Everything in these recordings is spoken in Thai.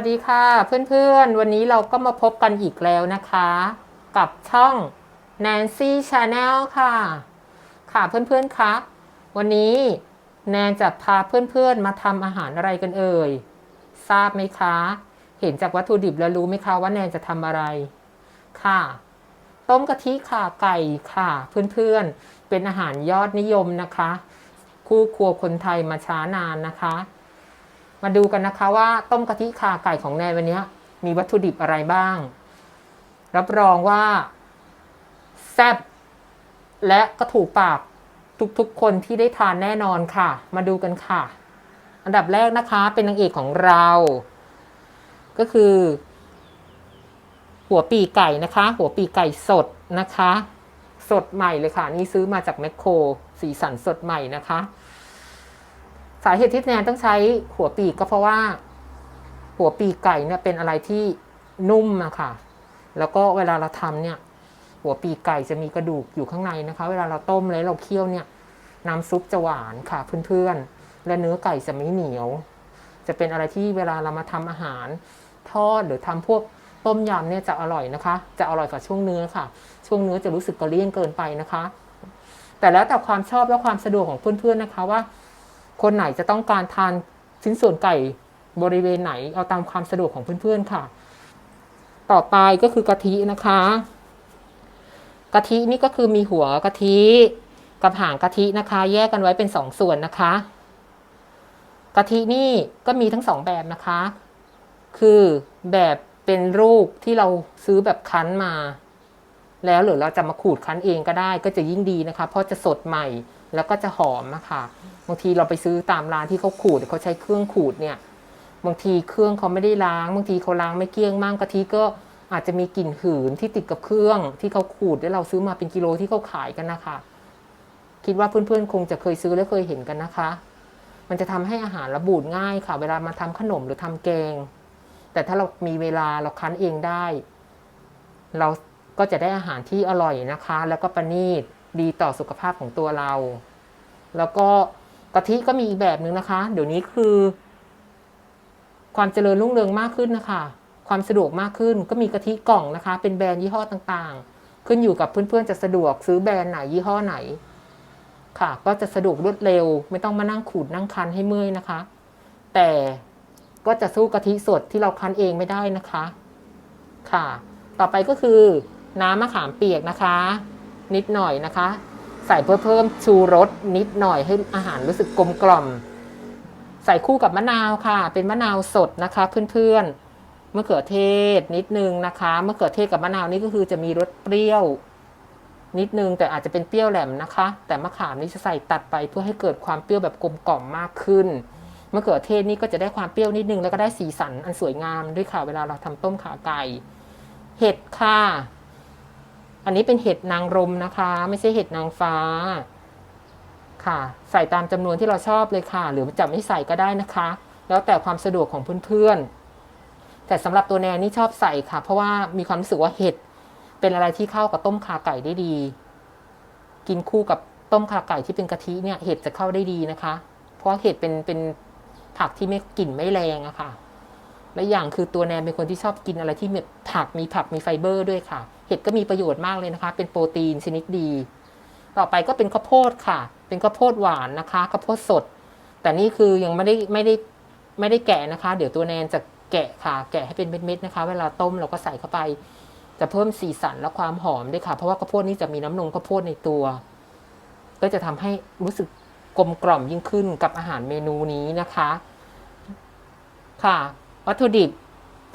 วัสดีค่ะ เพื่อนๆ วันนี้เราก็มาพบกันอีกแล้วนะคะ กับช่อง Nancy Channel ค่ะ ค่ะเพื่อนๆคะวันนี้แนนจะพาเพื่อนๆมาทำอาหารอะไรกันเอ่ย ทราบไหมคะ เห็นจากวัตถุดิบแล้วรู้ไหมคะว่าแนนจะทำอะไร ค่ะ ต้มกะทิข่าไก่ค่ะ เพื่อนๆ เป็นอาหารยอดนิยมนะคะ คู่ครัวคนไทยมาช้านานนะคะ มาดูกันนะคะว่าต้มกะทิขาไก่ของแนนวันนี้มีวัตถุดิบอะไรบ้าง รับรองว่า แซ่บและก็ถูกปากทุกๆคนที่ได้ทานแน่นอนค่ะ มาดูกันค่ะ อันดับแรกนะคะเป็นนางเอกของเรา ก็คือ หัวปีไก่นะคะ หัวปีไก่สดนะคะ สดใหม่เลยค่ะ นี่ซื้อมาจากแมคโครสีสันสดใหม่นะคะาเหตุที่แนนต้องใช้หัวปีกก็เพราะว่า หัวปีกไก่เนี่ยเป็นอะไรที่นุ่มอะค่ะ แล้วก็เวลาเราทำเนี่ย หัวปีกไก่จะมีกระดูกอยู่ข้างในนะคะ เวลาเราต้มแล้วเราเคี่ยวเนี่ยน้ำซุปจะหวานค่ะเพื่อนๆ และเนื้อไก่จะไม่เหนียว จะเป็นอะไรที่เวลาเรามาทำอาหาร ทอดหรือทำพวกต้มยำเนี่ยจะอร่อยนะคะ จะอร่อยกว่าช่วงเนื้อค่ะ ช่วงเนื้อจะรู้สึกกระเลี่ยงเกินไปนะคะ แต่แล้วแต่ความชอบและความสะดวกของเพื่อนๆนะคะว่า คนไหนจะต้องการทานชิ้นส่วนไก่บริเวณไหนเอาตามความสะดวกของเพื่อนๆค่ะ ต่อไปก็คือกะทินะคะ กะทินี่ก็คือมีหัวกะทิกับหางกะทินะคะ แยกกันไว้เป็นสองส่วนนะคะ กะทินี่ก็มีทั้งสองแบบนะคะ คือแบบเป็นลูกที่เราซื้อแบบคั้นมา แล้วหรือเราจะมาขูดคั้นเองก็ได้ก็จะยิ่งดีนะคะ เพราะจะสดใหม่ แล้วก็จะหอมนะคะบางทีเราไปซื้อตามร้านที่เขาขูดเขาใช้เครื่องขูดเนี่ย บางทีเครื่องเขาไม่ได้ล้าง บางทีเขาล้างไม่เกลี้ยงมั่งกะทิก็อาจจะมีกลิ่นหืนที่ติดกับเครื่อง ที่เขาขูดแล้วเราซื้อมาเป็นกิโลที่เขาขายกันนะคะ คิดว่าเพื่อนๆคงจะเคยซื้อและเคยเห็นกันนะคะ มันจะทำให้อาหารระบูดง่ายค่ะ เวลามาทำขนมหรือทำแกง แต่ถ้าเรามีเวลาเราคั้นเองได้ เราก็จะได้อาหารที่อร่อยนะคะ แล้วก็ประณีต ดีต่อสุขภาพของตัวเรา แล้วก็กะทิก็มีอีกแบบหนึ่งนะคะ เดี๋ยวนี้คือ ความเจริญรุ่งเรืองมากขึ้นนะคะ ความสะดวกมากขึ้นก็มีกะทิกล่องนะคะ เป็นแบรนด์ยี่ห้อต่างๆ ขึ้นอยู่กับเพื่อนๆจะสะดวกซื้อแบรนด์ไหนยี่ห้อไหน ค่ะ ก็จะสะดวกรวดเร็ว ไม่ต้องมานั่งขูดนั่งคันให้เมื่อยนะคะ แต่ก็จะสู้กะทิสดที่เราคั้นเองไม่ได้นะคะ ค่ะ ต่อไปก็คือน้ำมะขามเปียกนะคะ นิดหน่อยนะคะ ใส่เพื่อเพิ่มชูรสนิดหน่อยให้อาหารรู้สึกกลมกล่อม ใส่คู่กับมะนาวค่ะ เป็นมะนาวสดนะคะเพื่อนๆมะเขือเทศนิดนึงนะคะมะเขือเทศกับมะนาวนี่ก็คือจะมีรสเปรี้ยวนิดนึงแต่อาจจะเป็นเปรี้ยวแหลมนะคะ แต่มะขามนี่จะใส่ตัดไปเพื่อให้เกิดความเปรี้ยวแบบกลมกล่อมมากขึ้นมะเขือเทศนี่ก็จะได้ความเปรี้ยวนิดนึงแล้วก็ได้สีสันอันสวยงามด้วยค่ะเวลาเราทำต้มขาไก่ เห็ดค่ะ อันนี้เป็นเห็ดนางรมนะคะ ไม่ใช่เห็ดนางฟ้า ค่ะ ใส่ตามจำนวนที่เราชอบเลยค่ะ หรือจะไม่ใส่ก็ได้นะคะ แล้วแต่ความสะดวกของเพื่อนๆ แต่สำหรับตัวแนนนี่ชอบใส่ค่ะ เพราะว่ามีความรู้สึกว่าเห็ดเป็นอะไรที่เข้ากับต้มขาไก่ได้ดี กินคู่กับต้มขาไก่ที่เป็นกะทิเนี่ย เห็ดจะเข้าได้ดีนะคะ เพราะเห็ดเป็นเป็นผักที่ไม่กลิ่นไม่แรงอะค่ะ และอย่างคือตัวแนนเป็นคนที่ชอบกินอะไรที่มีผักมีผักมีไฟเบอร์ด้วยค่ะ เห็ดก็มีประโยชน์มากเลยนะคะ เป็นโปรตีนชนิดดี ต่อไปก็เป็นข้าวโพดค่ะ เป็นข้าวโพดหวานนะคะข้าวโพดสด แต่นี่คือยังไม่ได้ไม่ได้ไม่ได้แกะนะคะ เดี๋ยวตัวแนนจะแกะค่ะ แกะให้เป็นเม็ดๆนะคะ เวลาต้มเราก็ใส่เข้าไป จะเพิ่มสีสันและความหอมด้วยค่ะ เพราะว่าข้าวโพดนี่จะมีน้ำนมข้าวโพดในตัว ก็จะทำให้รู้สึกกลมกล่อมยิ่งขึ้นกับอาหารเมนูนี้นะคะ ค่ะ วัตถุดิบ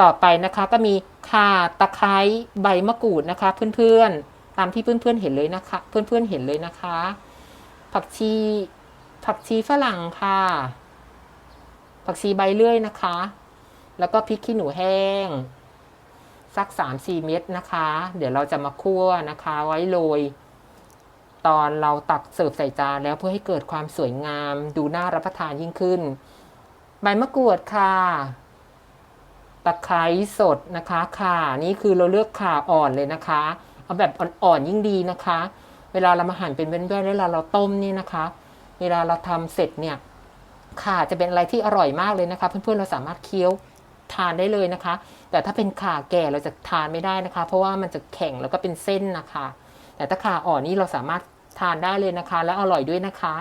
ต่อไปนะคะก็มีข่าตะไคร้ใบมะกรูดนะคะ เพื่อนๆ ตามที่เพื่อนๆเห็นเลยนะคะ เพื่อนๆเห็นเลยนะคะ ผักชีผักชีฝรั่งค่ะ ผักชีใบเลื่อยนะคะ แล้วก็พริกขี้หนูแห้ง สักสามสี่เม็ดนะคะ เดี๋ยวเราจะมาคั่วนะคะ ไว้โรยตอนเราตักเสิร์ฟใส่จานแล้วเพื่อให้เกิดความสวยงาม ดูน่ารับประทานยิ่งขึ้น ใบมะกรูดค่ะ ตะไคร้สดนะคะข่านี่คือเราเลือกข่าอ่อนเลยนะคะ เอาแบบอ่อนๆยิ่งดีนะคะ เวลาเรามาหั่นเป็นแว่นๆเวลาเราต้มนี่นะคะ เวลาเราทำเสร็จเนี่ยข่าจะเป็นอะไรที่อร่อยมากเลยนะคะ เพื่อนๆเราสามารถเคี้ยวทานได้เลยนะคะ แต่ถ้าเป็นข่าแก่เราจะทานไม่ได้นะคะ เพราะว่ามันจะแข็งแล้วก็เป็นเส้นนะคะ แต่ถ้าข่าอ่อนนี่เราสามารถทานได้เลยนะคะ และอร่อยด้วยนะคะ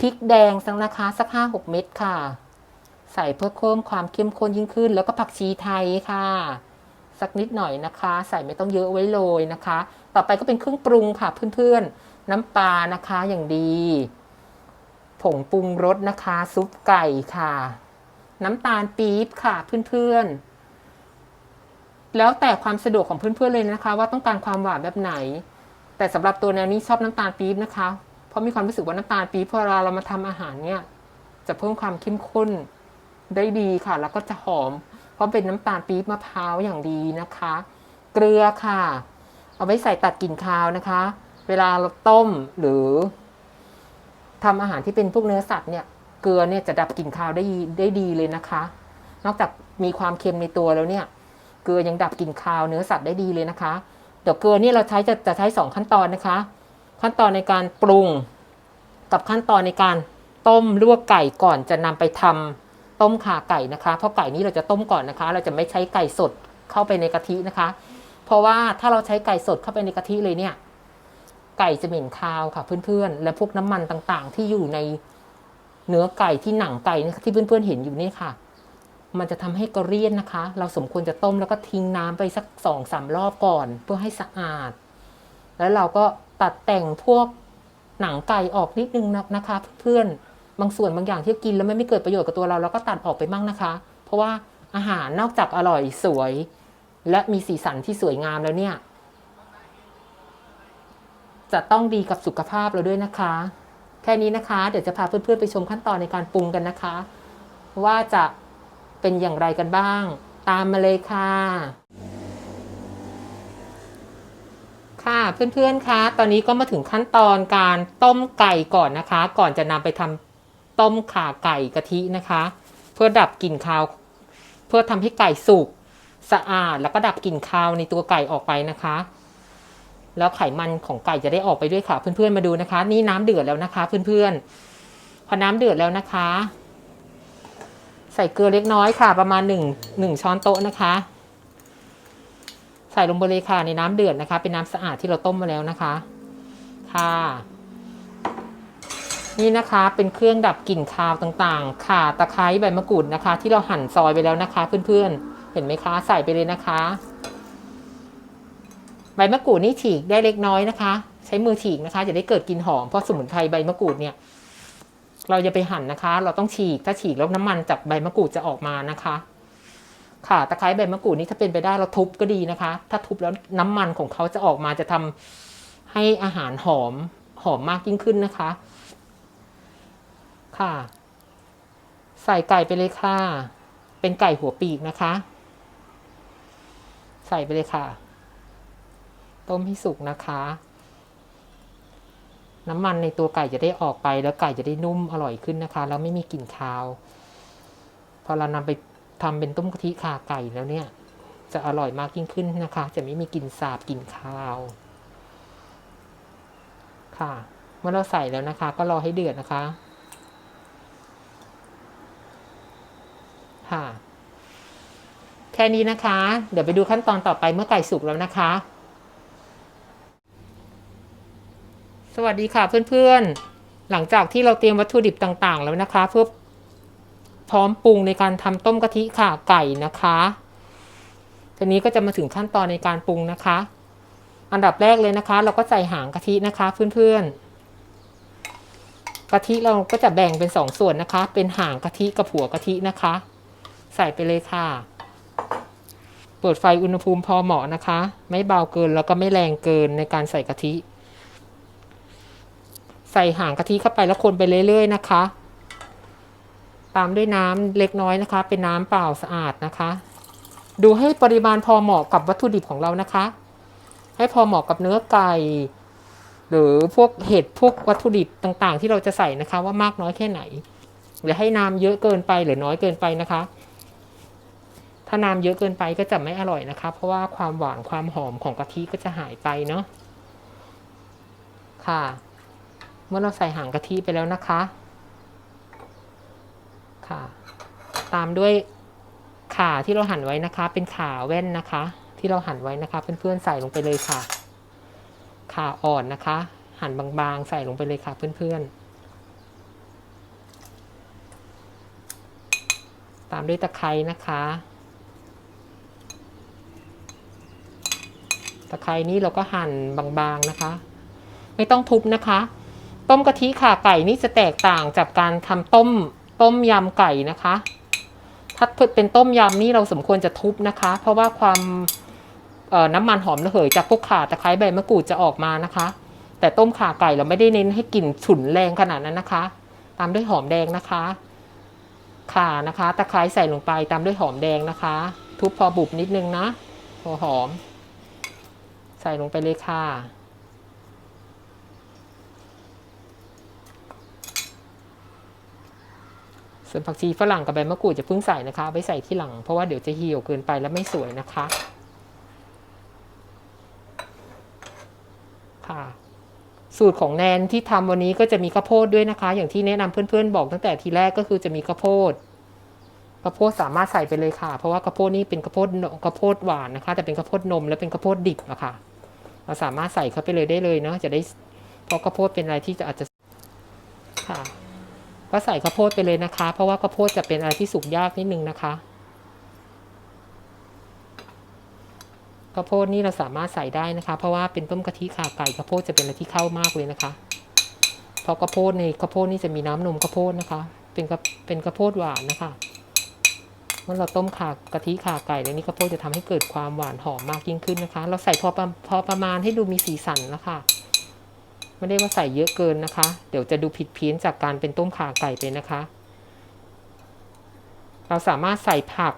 พริกแดงสักนะคะสักห้าหกเม็ดค่ะ ใส่เพื่อเพิ่มความเข้มข้นยิ่งขึ้น แล้วก็ผักชีไทยค่ะ สักนิดหน่อยนะคะ ใส่ไม่ต้องเยอะไว้โรยนะคะ ต่อไปก็เป็นเครื่องปรุงค่ะเพื่อนๆ น้ำปลานะคะอย่างดี ผงปรุงรสนะคะ ซุปไก่ค่ะ น้ำตาลปี๊บค่ะเพื่อนๆแล้วแต่ความสะดวกของเพื่อนๆเลยนะคะ ว่าต้องการความหวานแบบไหน แต่สำหรับตัวแนวนี้ชอบน้ำตาลปี๊บนะคะ เพราะมีความรู้สึกว่าน้ำตาลปี๊บพอเราเรามาทำอาหารเนี่ย จะเพิ่มความเข้มข้น ได้ดีค่ะ แล้วก็จะหอม เพราะเป็นน้ำตาลปี๊บมะพร้าวอย่างดีนะคะ เกลือค่ะ เอาไว้ใส่ตัดกลิ่นคาวนะคะ เวลาเราต้มหรือทำอาหารที่เป็นพวกเนื้อสัตว์เนี่ยเกลือเนี่ยจะดับกลิ่นคาวได้ได้ดีเลยนะคะ นอกจากมีความเค็มในตัวแล้วเนี่ยเกลือยังดับกลิ่นคาวเนื้อสัตว์ได้ดีเลยนะคะ เดี๋ยวเกลือนี่เราใช้จะจะใช้สองขั้นตอนนะคะ ขั้นตอนในการปรุง กับขั้นตอนในการต้มลวกไก่ก่อนจะนำไปทำ ต้มขาไก่นะคะ เพราะไก่นี้เราจะต้มก่อนนะคะ เราจะไม่ใช้ไก่สดเข้าไปในกะทินะคะ เพราะว่าถ้าเราใช้ไก่สดเข้าไปในกะทิเลยเนี่ย ไก่จะเหม็นคาวค่ะเพื่อนๆ และพวกน้ำมันต่างๆ ที่อยู่ในเนื้อไก่ที่หนังไก่นี่ยที่เพื่อนๆเห็นอยู่นี่ค่ะ มันจะทำให้กระเรียนนะคะ เราสมควรจะต้มแล้วก็ทิ้งน้ำไปสักสองสามรอบก่อน เพื่อให้สะอาด แล้วเราก็ตัดแต่งพวกหนังไก่ออกนิดนึงนะคะ เพื่อนๆ บางส่วนบางอย่างที่กินแล้วไม่ไม่เกิดประโยชน์กับตัวเราเราก็ตัดออกไปบ้างนะคะ เพราะว่าอาหารนอกจากอร่อยสวย และมีสีสันที่สวยงามแล้วเนี่ย จะต้องดีกับสุขภาพเราด้วยนะคะ แค่นี้นะคะ เดี๋ยวจะพาเพื่อนๆไปชมขั้นตอนในการปรุงกันนะคะ ว่าจะเป็นอย่างไรกันบ้าง ตามมาเลยค่ะ ค่ะเพื่อนๆคะตอนนี้ก็มาถึงขั้นตอนการต้มไก่ก่อนนะคะ ก่อนจะนำไปทำ ต้มข่าไก่กะทินะคะ เพื่อดับกลิ่นคาว เพื่อทำให้ไก่สุกสะอาดแล้วก็ดับกลิ่นคาวในตัวไก่ออกไปนะคะ แล้วไขมันของไก่จะได้ออกไปด้วยค่ะ เพื่อนๆมาดูนะคะ นี่น้ำเดือดแล้วนะคะ เพื่อนๆพอน้ำเดือดแล้วนะคะ ใส่เกลือเล็กน้อยค่ะ ประมาณหนึ่งหนึ่งช้อนโต๊ะนะคะ ใส่ลงไปเลยค่ะในน้ำเดือดนะคะ เป็นน้ำสะอาดที่เราต้มมาแล้วนะคะ ค่ะ นี่นะคะเป็นเครื่องดับกลิ่นคาวต่างๆ ข่าตะไคร้ใบมะกรูดนะคะ ที่เราหั่นซอยไปแล้วนะคะ เพื่อนๆ เห็นไหมคะใส่ไปเลยนะคะ ใบมะกรูดนี่ฉีกได้เล็กน้อยนะคะ ใช้มือฉีกนะคะ จะได้เกิดกลิ่นหอมเพราะสมุนไพรใบมะกรูดเนี่ย เราจะไปหั่นนะคะ เราต้องฉีกถ้าฉีกแล้วน้ำมันจากใบมะกรูดจะออกมานะคะค่ะตะไคร้ใบมะกรูดนี่ถ้าเป็นไปได้เราทุบก็ดีนะคะ ถ้าทุบแล้วน้ำมันของเขาจะออกมาจะทำให้อาหารหอมหอมมากยิ่งขึ้นนะคะ ค่ะ ใส่ไก่ไปเลยค่ะ เป็นไก่หัวปีกนะคะ ใส่ไปเลยค่ะ ต้มให้สุกนะคะ น้ำมันในตัวไก่จะได้ออกไปแล้วไก่จะได้นุ่มอร่อยขึ้นนะคะ แล้วไม่มีกลิ่นคาว พอเรานำไปทำเป็นต้มกะทิขาไก่แล้วเนี่ย จะอร่อยมากยิ่งขึ้นนะคะ จะไม่มีกลิ่นสาบกลิ่นคาวค่ะ เมื่อเราใส่แล้วนะคะ ก็รอให้เดือดนะคะ ค่ะ แค่นี้นะคะ เดี๋ยวไปดูขั้นตอนต่อไปเมื่อไก่สุกแล้วนะคะ สวัสดีค่ะเพื่อนๆ หลังจากที่เราเตรียมวัตถุดิบต่างๆ แล้วนะคะ เพื่อพร้อมปรุงในการทำต้มกะทิข่าไก่นะคะทีนี้ก็จะมาถึงขั้นตอนในการปรุงนะคะ อันดับแรกเลยนะคะ เราก็ใส่หางกะทินะคะเพื่อนๆกะทิเราก็จะแบ่งเป็นสองส่วนนะคะ เป็นหางกะทิกับหัวกะทินะคะ ใส่ไปเลยค่ะ เปิดไฟอุณหภูมิพอเหมาะนะคะ ไม่เบาเกินแล้วก็ไม่แรงเกินในการใส่กะทิ ใส่หางกะทิเข้าไปแล้วคนไปเรื่อยๆนะคะตามด้วยน้ำเล็กน้อยนะคะ เป็นน้ำเปล่าสะอาดนะคะ ดูให้ปริมาณพอเหมาะกับวัตถุดิบของเรานะคะ ให้พอเหมาะกับเนื้อไก่หรือพวกเห็ดพวกวัตถุดิบต่างๆ ที่เราจะใส่นะคะ ว่ามากน้อยแค่ไหนหรือให้น้ำเยอะเกินไปหรือน้อยเกินไปนะคะ ถ้าน้ำเยอะเกินไปก็จะไม่อร่อยนะคะ เพราะว่าความหวานความหอมของกะทิก็จะหายไปเนาะค่ะ เมื่อเราใส่หางกะทิไปแล้วนะคะ ค่ะ ตามด้วยข่าที่เราหั่นไว้นะคะ เป็นข่าแว่นนะคะ ที่เราหั่นไว้นะคะเพื่อนๆใส่ลงไปเลยค่ะข่าอ่อนนะคะ หั่นบางๆ ใส่ลงไปเลยค่ะเพื่อนๆตามด้วยตะไคร้นะคะะไคร้นี้เราก็หั่นบางๆนะคะ ไม่ต้องทุบนะคะ ต้มกะทิข่าไก่นี่จะแตกต่างจากการทำต้มต้มยำไก่นะคะ ถ้าเป็นต้มยำนี่เราสมควรจะทุบนะคะ เพราะว่าความน้ำมันหอมระเหยจากพวกข่าตะไคร้ใบมะกรูดจะออกมานะคะ แต่ต้มข่าไก่เราไม่ได้เน้นให้กลิ่นฉุนแรงขนาดนั้นนะคะ ตามด้วยหอมแดงนะคะข่านะคะ ตะไคร้ใส่ลงไปตามด้วยหอมแดงนะคะ ทุบพอบุบนิดนึงนะพอหอม ใส่ลงไปเลยค่ะ ส่วนผักชีฝรั่งกับใบมะกรูดจะเพิ่งใส่นะคะไว้ใส่ที่หลัง เพราะว่าเดี๋ยวจะเหี่ยวเกินไปแล้วไม่สวยนะคะ ค่ะสูตรของแนนที่ทำวันนี้ก็จะมีข้าวโพดด้วยนะคะ อย่างที่แนะนำเพื่อนๆบอกตั้งแต่ทีแรกก็คือจะมีข้าวโพดข้าวโพดสามารถใส่ไปเลยค่ะ เพราะว่าข้าวโพดนี่เป็นข้าวโพดข้าวโพดหวานนะคะ แต่เป็นข้าวโพดนมและเป็นข้าวโพดดิบอะค่ะ เราสามารถใส่เข้าไปเลยได้เลยเนาะจะได้เพราะข้าวโพดเป็นอะไรที่จะอาจจะค่ะ ก็ใส่ข้าวโพดไปเลยนะคะ เพราะว่าข้าวโพดจะเป็นอะไรที่สุกยากนิดนึงนะคะข้าวโพดนี่เราสามารถใส่ได้นะคะ เพราะว่าเป็นต้มกะทิขาไก่ข้าวโพดจะเป็นอะไรที่เข้ามากเลยนะคะเพราะข้าวโพดในข้าวโพดนี่จะมีน้ำนมข้าวโพดนะคะ เป็นกะเป็นข้าวโพดหวานนะคะ เมื่อเราต้มข่ากะทิข่าไก่ในนี้ข้าวโพดจะทำให้เกิดความหวานหอมมากยิ่งขึ้นนะคะ เราใส่พอประพอประมาณให้ดูมีสีสันนะคะไม่ได้ว่าใส่เยอะเกินนะคะ เดี๋ยวจะดูผิดเพี้ยนจากการเป็นต้มข่าไก่ไปนะคะ เราสามารถใส่ผัก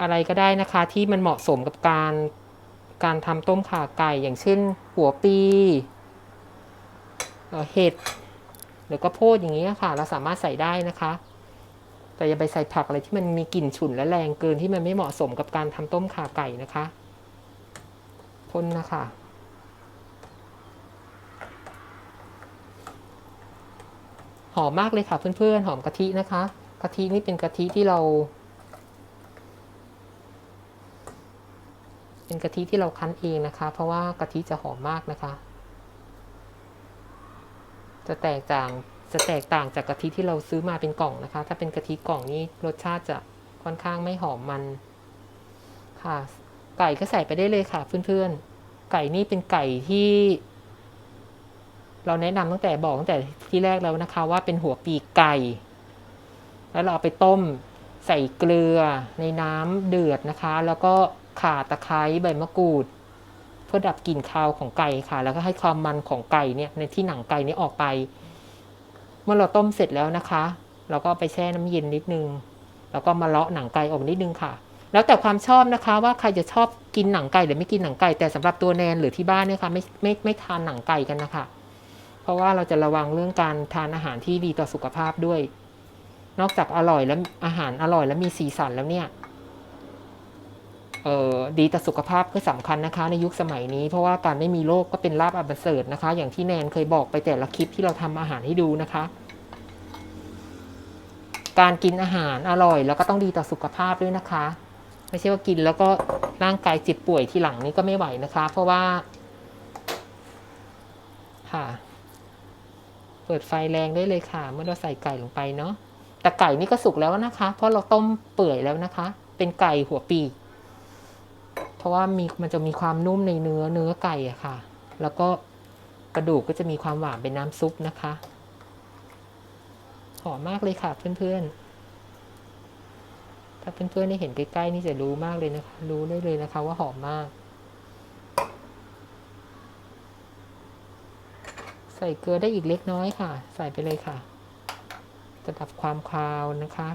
อะไรก็ได้นะคะ ที่มันเหมาะสมกับการการทำต้มข่าไก่อย่างเช่น หัวปีเอ่อเห็ดหรือก็โพดอย่างนี้ค่ะ เราสามารถใส่ได้นะคะ แต่อย่าไปใส่ผักอะไรที่มันมีกลิ่นฉุนและแรงเกินที่มันไม่เหมาะสมกับการทำต้มข่าไก่นะคะพ่นนะคะหอมมากเลยค่ะเพื่อนๆ หอมกะทินะคะ กะทินี่เป็นกะทิที่เรา เป็นกะทิที่เราคั้นเองนะคะ เพราะว่ากะทิจะหอมมากนะคะ จะแตกต่าง จะแตกต่างจากกะทิที่เราซื้อมาเป็นกล่องนะคะ ถ้าเป็นกะทิกล่องนี้รสชาติจะค่อนข้างไม่หอมมันค่ะ ไก่ก็ใส่ไปได้เลยค่ะเพื่อนๆ ไก่นี่เป็นไก่ที่ เราแนะนำตั้งแต่บอกตั้งแต่ที่แรกแล้วนะคะ ว่าเป็นหัวปีกไก่ แล้วเราเอาไปต้มใส่เกลือในน้ำเดือดนะคะ แล้วก็ข่าตะไคร้ใบมะกรูด เพื่อดับกลิ่นคาวของไก่ค่ะ แล้วก็ให้ความมันของไก่เนี่ยในที่หนังไก่นี้ออกไป มื่อเราต้มเสร็จแล้วนะคะ เราก็ไปแช่น้ำเย็นนิดนึง แล้วก็มาเลาะหนังไก่ออกนิดนึงค่ะ แล้วแต่ความชอบนะคะว่าใครจะชอบกินหนังไก่หรือไม่กินหนังไก่แต่สำหรับตัวแนนหรือที่บ้านเนี่ยค่ะไม่ไม่ไม่ทานหนังไก่กันนะคะ เพราะว่าเราจะระวังเรื่องการทานอาหารที่ดีต่อสุขภาพด้วย นอกจากอร่อยแล้วอาหารอร่อยแล้วมีสีสันแล้วเนี่ย ดีต่อสุขภาพก็สำคัญนะคะ ในยุคสมัยนี้ เพราะว่าการไม่มีโรคก็เป็นลาบอันประเสริฐนะคะ อย่างที่แนนเคยบอกไปแต่ละคลิปที่เราทำอาหารให้ดูนะคะ การกินอาหารอร่อยแล้วก็ต้องดีต่อสุขภาพด้วยนะคะ ไม่ใช่ว่ากินแล้วก็ร่างกายเจ็บป่วยทีหลังนี้ก็ไม่ไหวนะคะ เพราะว่าค่ะ เปิดไฟแรงได้เลยค่ะ เมื่อเราใส่ไก่ลงไปเนาะแต่ไก่นี่ก็สุกแล้วนะคะ เพราะเราต้มเปื่อยแล้วนะคะ เป็นไก่หัวปีก เพราะว่ามีมันจะมีความนุ่มในเนื้อเนื้อไก่อะค่ะ แล้วก็กระดูกก็จะมีความหวานเป็นน้ำซุปนะคะหอมมากเลยค่ะเพื่อนๆ ถ้าเพื่อนๆได้เห็นใกล้ๆนี่จะรู้มากเลยนะคะ รู้ได้เลยนะคะว่าหอมมาก ใส่เกลือได้อีกเล็กน้อยค่ะ ใส่ไปเลยค่ะจะดับความคาวนะคะ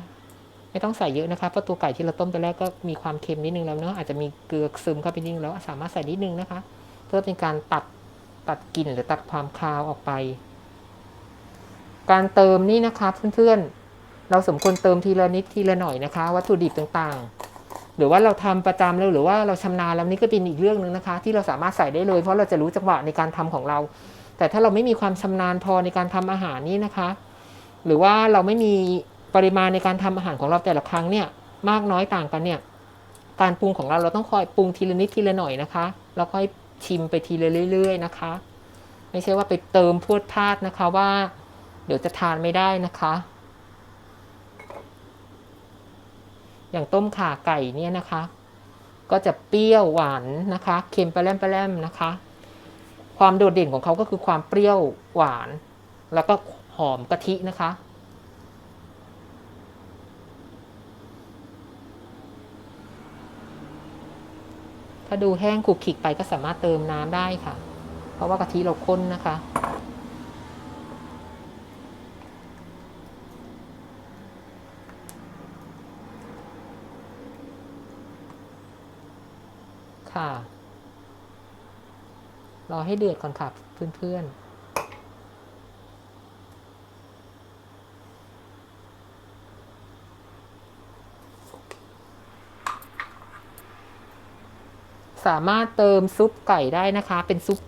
ไม่ต้องใส่เยอะนะคะเพราะตัวไก่ที่เราต้มไปแรกก็มีความเค็มนิดนึงแล้วเนาะอาจจะมีเกลือซึมเข้าไปนิดนึงแล้วสามารถใส่นิดนึงนะคะ เพื่อเป็นการตัดตัดกลิ่นหรือตัดความคาวออกไป การเติมนี่นะคะเพื่อนๆ เราสมควรเติมทีละนิดทีละหน่อยนะคะ วัตถุดิบต่างๆ หรือว่าเราทำประจำแล้วหรือว่าเราชำนาญแล้วนี่ก็เป็นอีกเรื่องหนึ่งนะคะ ที่เราสามารถใส่ได้เลย เพราะเราจะรู้จังหวะในการทำของเรา แต่ถ้าเราไม่มีความชำนาญพอในการทำอาหารนี่นะคะ หรือว่าเราไม่มี ปริมาณในการทำอาหารของเราแต่ละครั้งเนี่ยมากน้อยต่างกันเนี่ยการปรุงของเราเราต้องคอยปรุงทีละนิดทีละหน่อยนะคะแล้วค่อยชิมไปทีละเรื่อย ๆ นะคะ ไม่ใช่ว่าไปเติมพวดพลาดนะคะว่า เดี๋ยวจะทานไม่ได้นะคะ อย่างต้มข่าไก่เนี่ยนะคะ ก็จะเปรี้ยวหวานนะคะเค็มปลาแรมปลาแรมนะคะ ความโดดเด่นของเขาก็คือความเปรี้ยวหวาน แล้วก็หอมกะทินะคะ ถ้าดูแห้งขลุกขิกไปก็สามารถเติมน้ำได้ค่ะ เพราะว่ากะทิเราข้นนะคะ ค่ะ รอให้เดือดก่อนค่ะเพื่อนๆ สามารถเติมซุปไก่ได้นะคะ เป็นซุป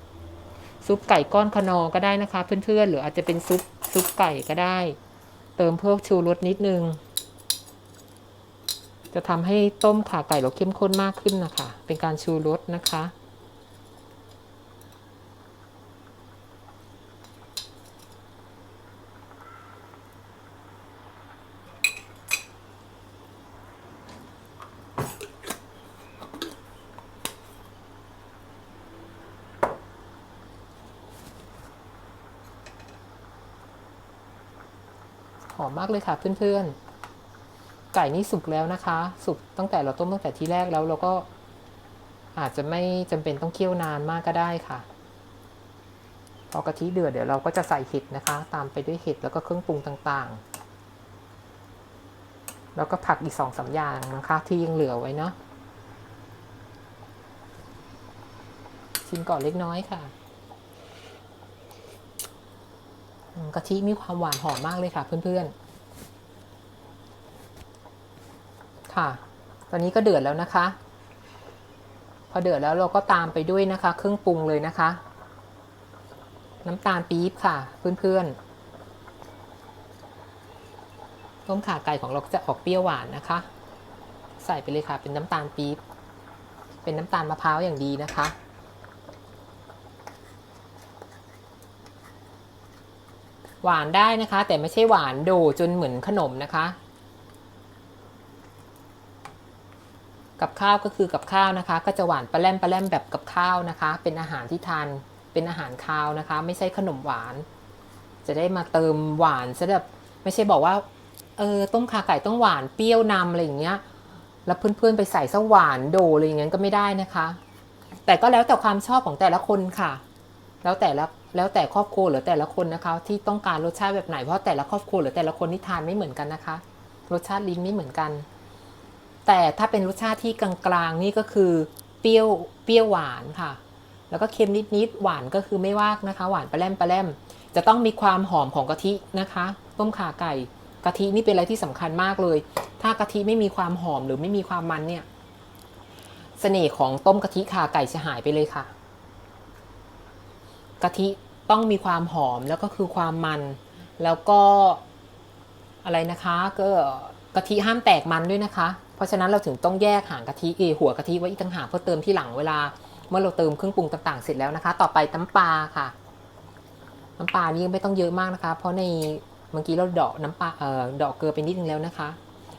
ซุปไก่ก้อนขนอก็ได้นะคะ เพื่อนๆหรืออาจจะเป็นซุปซุปไก่ก็ได้ เติมเพิ่มชูรสนิดนึง จะทำให้ต้มขาไก่เราเข้มข้นมากขึ้นนะคะ เป็นการชูรสนะคะ เลยค่ะเพื่อนๆ ไก่นี่สุกแล้วนะคะ สุกตั้งแต่เราต้มตั้งแต่ที่แรกแล้วเราก็อาจจะไม่จำเป็นต้องเคี่ยวนานมากก็ได้ค่ะ พอกะทิเดือดเดี๋ยวเราก็จะใส่เห็ดนะคะ ตามไปด้วยเห็ดแล้วก็เครื่องปรุงต่างๆ แล้วก็ผักอีกสองสามอย่างนะคะ ที่ยังเหลือไว้เนาะชิมก่อนเล็กน้อยค่ะกะทิมีความหวานหอมมากเลยค่ะเพื่อนๆ ค่ะ ตอนนี้ก็เดือดแล้วนะคะ พอเดือดแล้วเราก็ตามไปด้วยนะคะ เครื่องปรุงเลยนะคะ น้ำตาลปี๊บค่ะ เพื่อนๆต้มขาไก่ของเราจะออกเปรี้ยวหวานนะคะ ใส่ไปเลยค่ะเป็นน้ำตาลปี๊บเป็นน้ำตาลมะพร้าวอย่างดีนะคะหวานได้นะคะ แต่ไม่ใช่หวานโดจนเหมือนขนมนะคะ กับข้าวก็คือกับข้าวนะคะ ก็จะหวานปลาแรมปลาแรมแบบกับข้าวนะคะ เป็นอาหารที่ทานเป็นอาหารคาวนะคะ ไม่ใช่ขนมหวาน จะได้มาเติมหวานซะแบบไม่ใช่บอกว่าเออต้มขาไก่ต้องหวานเปรี้ยวนำอะไรอย่างเงี้ยแล้วเพื่อนๆไปใส่ซะหวานโดอะไรอย่างเงี้ยก็ไม่ได้นะคะ แต่ก็แล้วแต่ความชอบของแต่ละคนค่ะ แล้วแต่ละแล้วแต่ครอบครัวหรือแต่ละคนนะคะ ที่ต้องการรสชาติแบบไหนเพราะแต่ละครอบครัวหรือแต่ละคนนี่ทานไม่เหมือนกันนะคะ รสชาติลิ้นไม่เหมือนกัน แต่ถ้าเป็นรสชาติที่กลางๆนี่ก็คือเปรี้ยวเปรี้ยวหวานค่ะ แล้วก็เค็มนิดๆหวานก็คือไม่ว่ากนะคะ หวานปลาแรมปลาแรมจะต้องมีความหอมของกะทินะคะ ต้มข่าไก่กะทินี่เป็นอะไรที่สำคัญมากเลย ถ้ากะทิไม่มีความหอมหรือไม่มีความมันเนี่ยเสน่ห์ของต้มกะทิข่าไก่จะหายไปเลยค่ะ กะทิต้องมีความหอมแล้วก็คือความมัน แล้วก็อะไรนะคะ ก็กะทิห้ามแตกมันด้วยนะคะ เพราะฉะนั้นเราถึงต้องแยกหางกะทิเอหัวกะทิไว้อีกต่างหากเพื่อเติมที่หลังเวลา เมื่อเราเติมเครื่องปรุงต่างๆเสร็จแล้วนะคะ ต่อไปน้ำปลาค่ะ น้ำปลานี่ไม่ต้องเยอะมากนะคะ เพราะในเมื่อกี้เราเดาะน้ำปลาเอ่อดาะเกลือไปนิดนึงแล้วนะคะ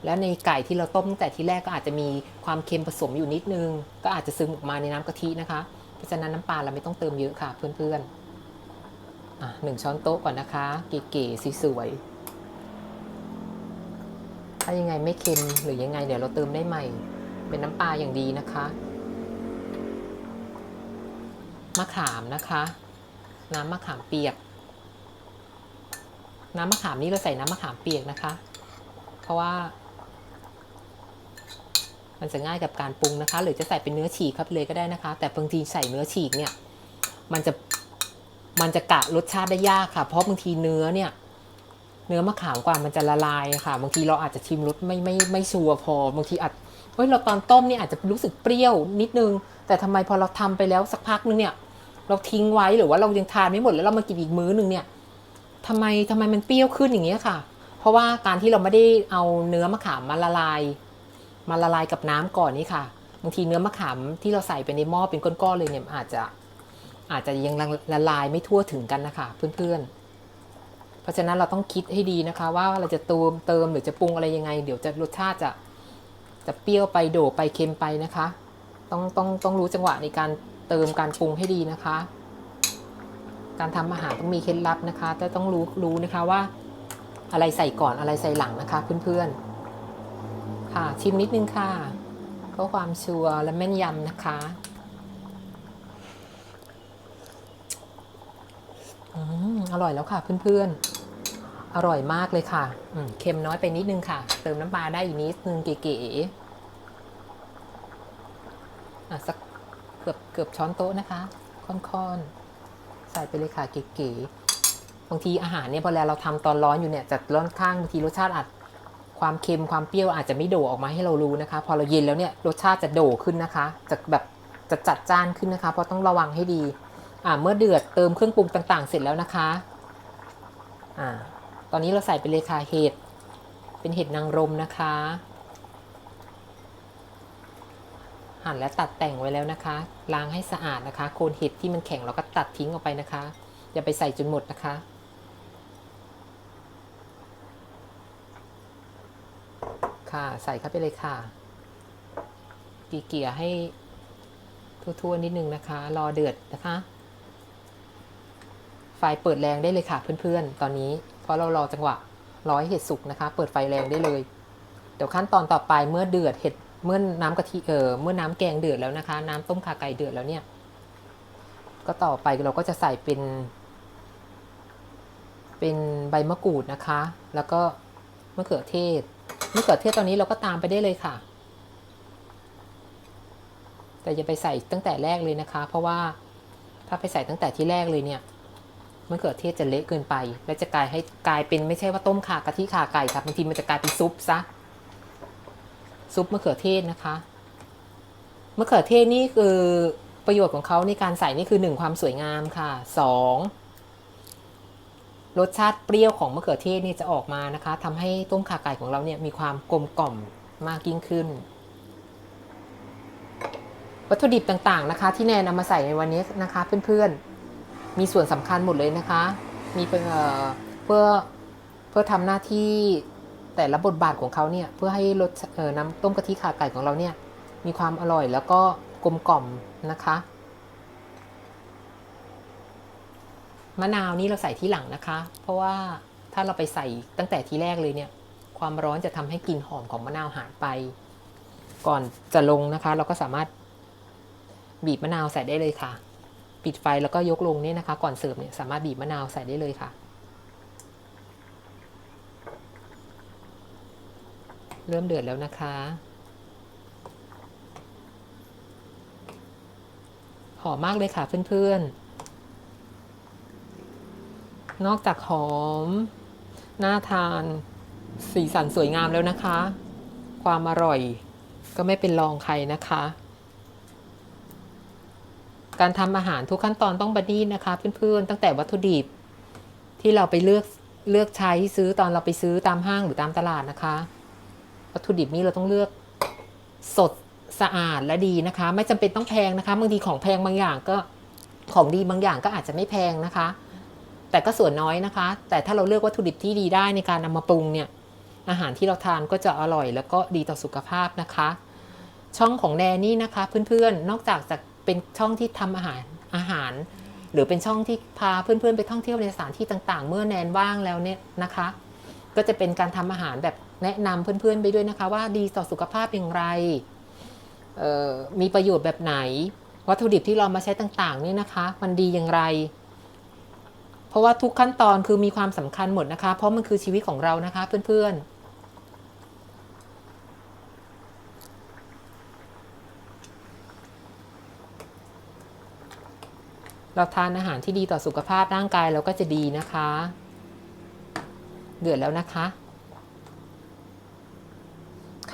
แล้วในไก่ที่เราต้มตั้งแต่ที่แรกก็อาจจะมีความเค็มผสมอยู่นิดนึง ก็อาจจะซึมออกมาในน้ำกะทินะคะ เพราะฉะนั้นน้ำปลาเราไม่ต้องเติมเยอะค่ะ เพื่อนๆหนึ่งช้อนโต๊ะก่อนนะคะเก๋ๆสวยๆ ถ้ายังไงไม่เค็มหรือยังไงเดี๋ยวเราเติมได้ใหม่ เป็นน้ำปลาอย่างดีนะคะ มะขามนะคะ น้ำมะขามเปียก น้ำมะขามนี่เราใส่น้ำมะขามเปียกนะคะ เพราะว่า มันจะง่ายกับการปรุงนะคะ หรือจะใส่เป็นเนื้อฉีกครับเลยก็ได้นะคะ แต่บางทีใส่เนื้อฉีกเนี่ย มันจะมันจะกะรสชาติได้ยากค่ะ เพราะบางทีเนื้อเนี่ย เนื้อมะขามกว่ามันจะละลายค่ะ บางทีเราอาจจะชิมรสไม่ไม่ไม่ชัวร์พอบางทีอาจเฮ้ยเราตอนต้มเนี่ยอาจจะรู้สึกเปรี้ยวนิดนึง แต่ทำไมพอเราทำไปแล้วสักพักนึงเนี่ย เราทิ้งไว้หรือว่าเรายังทานไม่หมดแล้วเรามากินอีกมื้อหนึ่งเนี่ยทำไมทำไมมันเปรี้ยวขึ้นอย่างเงี้ยค่ะ เพราะว่าการที่เราไม่ได้เอาเนื้อมะขามมาละลาย มาละลายกับน้ำก่อนนี่ค่ะบางทีเนื้อมะขามที่เราใส่ไปในหม้อเป็นก้อนๆเลยเนี่ยอาจจะอาจจะยังละละลายไม่ทั่วถึงกันนะคะเพื่อนๆ เพราะฉะนั้นเราต้องคิดให้ดีนะคะ ว่าเราจะเติมเติมหรือจะปรุงอะไรยังไง เดี๋ยวจะรสชาติจะจะเปรี้ยวไปโดดไปเค็มไปนะคะ ต้องต้องต้องรู้จังหวะในการเติมการปรุงให้ดีนะคะ การทำอาหารต้องมีเคล็ดลับนะคะแต่ต้องรู้รู้นะคะว่า อะไรใส่ก่อนอะไรใส่หลังนะคะ เพื่อนๆ ค่ะชิมนิดนึงค่ะเพื่อความชัวร์และแม่นยำนะคะอืมอร่อยแล้วค่ะเพื่อนๆ อร่อยมากเลยค่ะเค็มน้อยไปนิดนึงค่ะ เติมน้ำปลาได้อีกนิดนึงเก๋ๆสักเกือบเกือบช้อนโต๊ะนะคะ ค่อนๆ ใส่ไปเลยค่ะเก๋ๆบางทีอาหารเนี่ยพอแล้วเราทำตอนร้อนอยู่เนี่ยจะร้อนข้างบางทีรสชาติอาจความเค็มความเปรี้ยวอาจจะไม่โดออกมาให้เรารู้นะคะ พอเราเย็นแล้วเนี่ยรสชาติจะโดดขึ้นนะคะจะแบบจะจัดจ้านขึ้นนะคะ เพราะต้องระวังให้ดี อ่าเมื่อเดือดเติมเครื่องปรุงต่าง ๆ เสร็จแล้วนะคะ อ่า ตอนนี้เราใส่ไปเลยค่ะเห็ด เป็นเห็ดนางรมนะคะ หั่นและตัดแต่งไว้แล้วนะคะ ล้างให้สะอาดนะคะ โคนเห็ดที่มันแข็งเราก็ตัดทิ้งออกไปนะคะ อย่าไปใส่จนหมดนะคะค่ะใส่เข้าไปเลยค่ะกีเกียให้ทั่วๆนิดนึงนะคะ รอเดือดนะคะ ไฟเปิดแรงได้เลยค่ะเพื่อนๆ ตอนนี้ เพราะเรารอจังหวะรอให้เห็ดสุกนะคะ เปิดไฟแรงได้เลย เดี๋ยวขั้นตอนต่อไปเมื่อเดือดเห็ดเมื่อน้ำกะทิเออเมื่อน้ำแกงเดือดแล้วนะคะ น้ำต้มขาไก่เดือดแล้วเนี่ย ก็ต่อไปเราก็จะใส่เป็น เป็นใบมะกรูดนะคะ แล้วก็มะเขือเทศมะเขือเทศตอนนี้เราก็ตามไปได้เลยค่ะ แต่อย่าไปใส่ตั้งแต่แรกเลยนะคะ เพราะว่าถ้าไปใส่ตั้งแต่ที่แรกเลยเนี่ย มะเขือเทศจะเละเกินไป และจะกลายให้กลายเป็นไม่ใช่ว่าต้มข่ากะทิข่าไก่ค่ะบบางทีมันจะกลายเป็นซุปซะซุปมะเขือเทศนะคะมะเขือเทศนี่คือประโยชน์ของเขาในการใส่นี่คือหนึ่งความสวยงามค่ะสองรสชาติเปรี้ยวของมะเขือเทศนี่จะออกมานะคะทำให้ต้มข่าไก่ของเราเนี่ยมีความกลมกล่อมมากยิ่งขึ้น วัตถุดิบต่างๆนะคะ ที่แนนนำมาใส่ในวันนี้นะคะเพื่อนๆ มีส่วนสำคัญหมดเลยนะคะ มีเพื่อเพื่อทำหน้าที่แต่ละบทบาทของเขาเนี่ยเพื่อให้รสน้ำต้มกะทิขาไก่ของเราเนี่ยมีความอร่อยแล้วก็กลมกล่อมนะคะมะนาวนี่เราใส่ที่หลังนะคะ เพราะว่าถ้าเราไปใส่ตั้งแต่ทีแรกเลยเนี่ย ความร้อนจะทำให้กลิ่นหอมของมะนาวหายไป ก่อนจะลงนะคะ เราก็สามารถบีบมะนาวใส่ได้เลยค่ะ ปิดไฟแล้วก็ยกลงเนี่ยนะคะ ก่อนเสิร์ฟเนี่ยสามารถบีบมะนาวใส่ได้เลยค่ะ เริ่มเดือดแล้วนะคะ หอมมากเลยค่ะเพื่อนๆ นอกจากหอม น่าทาน สีสันสวยงามแล้วนะคะ ความอร่อยก็ไม่เป็นรองใครนะคะ การทำอาหารทุกขั้นตอนต้องบัดดี้นะคะ เพื่อนๆ ตั้งแต่วัตถุดิบที่เราไปเลือกเลือกใช้ซื้อตอนเราไปซื้อตามห้างหรือตามตลาดนะคะ วัตถุดิบนี้เราต้องเลือกสดสะอาดและดีนะคะ ไม่จำเป็นต้องแพงนะคะบางทีของแพงบางอย่างก็ของดีบางอย่างก็อาจจะไม่แพงนะคะ แต่ก็ส่วนน้อยนะคะ แต่ถ้าเราเลือกวัตถุดิบที่ดีได้ในการนำมาปรุงเนี่ยอาหารที่เราทานก็จะอร่อย แล้วก็ดีต่อสุขภาพนะคะ ช่องของแนนนี่นะคะ เพื่อนๆนอกจากจะ เป็นช่องที่ทำอาหารอาหาร หรือเป็นช่องที่พาเพื่อนๆ ไปท่องเที่ยวในสถานที่ต่างๆ เมื่อแนนว่างแล้วเนี่ยนะคะ ก็จะเป็นการทำอาหารแบบแนะนำเพื่อนๆไปด้วยนะคะ ว่าดีต่อสุขภาพอย่างไรมีประโยชน์แบบไหน วัตถุดิบที่เรามาใช้ต่างๆนี่นะคะ มันดีอย่างไร เพราะว่าทุกขั้นตอนคือมีความสำคัญหมดนะคะ เพราะมันคือชีวิตของเรานะคะ เพื่อนๆ เราทานอาหารที่ดีต่อสุขภาพร่างกายเราก็จะดีนะคะ เดือดแล้วนะคะ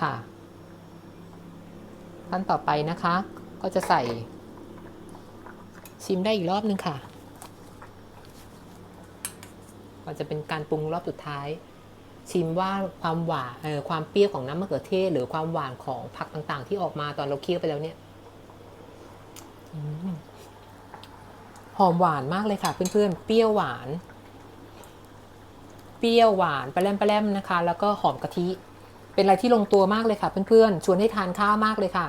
ค่ะขั้นต่อไปนะคะ ก็จะใส่ ชิมได้อีกรอบนึงค่ะก็จะเป็นการปรุงรอบสุดท้าย ชิมว่าความหวานเออความเปรี้ยวของน้ำมะเขือเทศ หรือความหวานของผักต่างๆ ที่ออกมาตอนเราเคี่ยวไปแล้วเนี่ย อืม หอมหวานมากเลยค่ะ เพื่อนๆ เปรี้ยวหวาน เปรี้ยวหวานปลาแรมปลาแรมนะคะ แล้วก็หอมกะทิ เป็นอะไรที่ลงตัวมากเลยค่ะ เพื่อนๆ ชวนให้ทานข้าวมากเลยค่ะ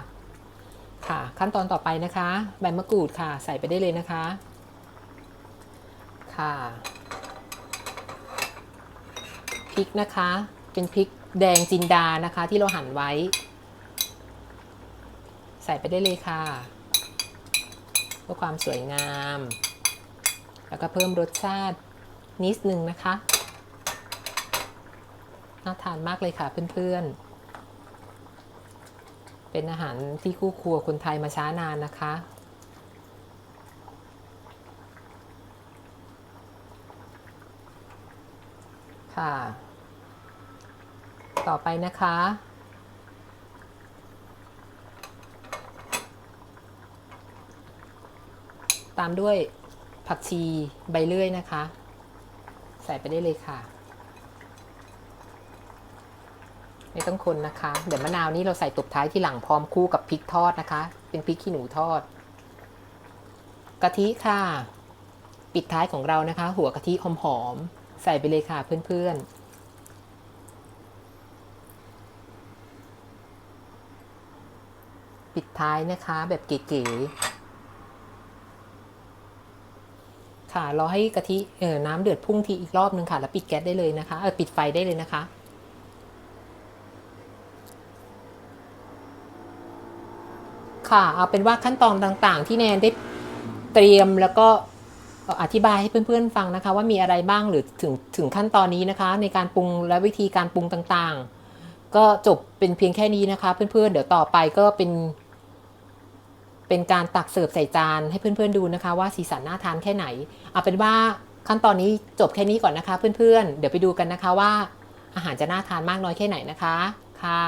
ค่ะ ขั้นตอนต่อไปนะคะ ใบมะกรูดค่ะ ใส่ไปได้เลยนะคะ ค่ะพริกนะคะ เป็นพริกแดงจินดานะคะ ที่เราหั่นไว้ ใส่ไปได้เลยค่ะ เพื่อความสวยงาม แล้วก็เพิ่มรสชาตินิดนึงนะคะ น่าทานมากเลยค่ะเพื่อนๆ เป็นอาหารที่คู่ครัวคนไทยมาช้านานนะคะค่ะ ต่อไปนะคะามด้วยผักชีใบเลื่อยนะคะ ใส่ไปได้เลยค่ะ ไม่ต้องคนนะคะ เดี๋ยวมะนาวนี้เราใส่ตบท้ายที่หลังพร้อมคู่กับพริกทอดนะคะ เป็นพริกขี้หนูทอด กะทิค่ะ ปิดท้ายของเรานะคะ หัวกะทิหอมๆใส่ไปเลยค่ะเพื่อนๆปิดท้ายนะคะแบบเก๋ๆ ค่ะรอให้กะทิเออน้ำเดือดพุ่งทีอีกรอบนึงค่ะ แล้วปิดแก๊สได้เลยนะคะเออปิดไฟได้เลยนะคะค่ะเอาเป็นว่าขั้นตอนต่างๆ ที่แนนได้เตรียมแล้วก็อธิบายให้เพื่อนๆฟังนะคะ ว่ามีอะไรบ้างหรือถึงถึงขั้นตอนนี้นะคะ ในการปรุงและวิธีการปรุงต่างๆ ก็จบเป็นเพียงแค่นี้นะคะ เพื่อนๆเดี๋ยวต่อไปก็เป็น เป็นการตักเสิร์ฟใส่จานให้เพื่อนๆดูนะคะ ว่าสีสันน่าทานแค่ไหนเอาเป็นว่าขั้นตอนนี้จบแค่นี้ก่อนนะคะ เพื่อนๆ เดี๋ยวไปดูกันนะคะว่า อาหารจะน่าทานมากน้อยแค่ไหนนะคะค่ะ